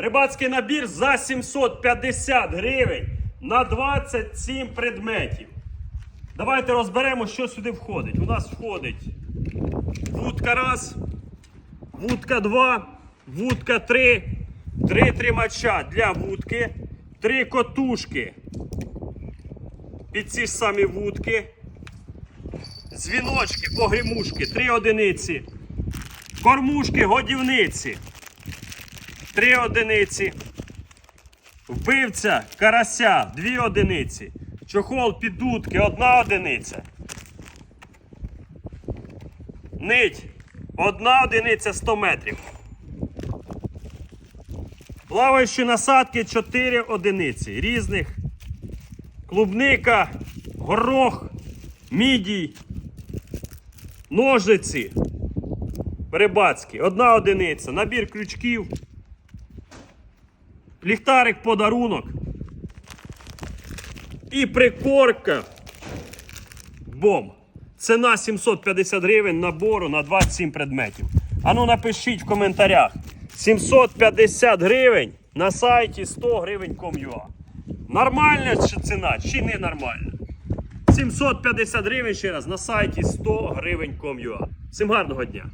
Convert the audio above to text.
Рибацький набір за 750 гривень на 27 предметів. Давайте розберемо, що сюди входить. У нас входить вудка раз, вудка два, вудка три, три тримача для вудки, три котушки під ці ж самі вудки, дзвіночки, погрімушки, три одиниці, кормушки, годівниці, три одиниці, вбивця, карася, дві одиниці, чохол під дудки, одна одиниця. Нить, одна одиниця 100 метрів. Плаваючі насадки 4 одиниці. Різних. Клубника, горох, мідій, ножиці. Рибацькі, одна одиниця, набір крючків, ліхтарик подарунок і прикорка. Бом. Ціна 750 гривень набору на 27 предметів. Ану напишіть в коментарях. 750 гривень на сайті 100 гривень com.ua. Нормальна ціна, чи не нормальна? 750 гривень ще раз на сайті 100 гривень com.ua. Всім гарного дня!